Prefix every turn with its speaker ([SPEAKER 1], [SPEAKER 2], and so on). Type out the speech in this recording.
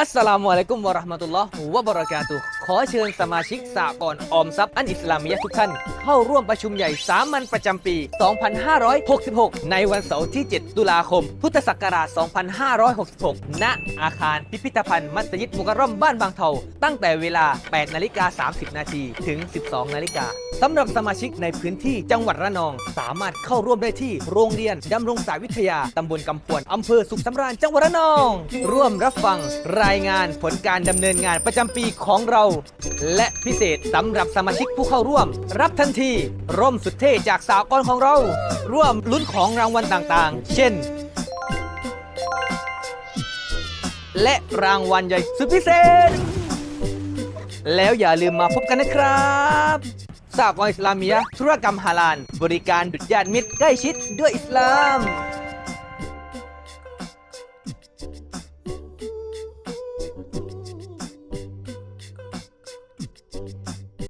[SPEAKER 1] อัสสลามุอะลัยกุมวะเราะห์มะตุลลอฮ์วะบะเราะกาตุฮ์ขอเชิญสมาชิกสากลออมทรัพย์อันอิสลามียะห์ทุกท่าน เข้าร่วมประชุมใหญ่สามัญประจำปี 2566 ในวันเสาร์ที่ 7 ตุลาคม พุทธศักราช 2566 ณ อาคารพิพิธภัณฑ์มัสยิดมุกร่อมบ้านบางเทา ตั้งแต่เวลา 8 นาฬิกา 30 นาทีถึง 12 นาฬิกาสำหรับสมาชิกในพื้นที่จังหวัดระนอง สามารถเข้าร่วมได้ที่โรงเรียนดำรงสายวิทยาตำบลกำพวนอำเภอสุขสำราญจังหวัดระนอง ร่วมรับฟังรายายงานผลการดำเนินงานประจำปีของเรา และพิเศษสำหรับสมาชิกผู้เข้าร่วม รับทันที ร่มสุดเท่จากสากลของเรา ร่วมลุ้นของรางวัลต่างๆ เช่น และรางวัลใหญ่สุดพิเศษ แล้วอย่าลืมมาพบกันนะครับสากลอิสลามียะธุรกรรมฮาลาลบริการดุจญาติมิตรใกล้ชิดด้วยอิสลาม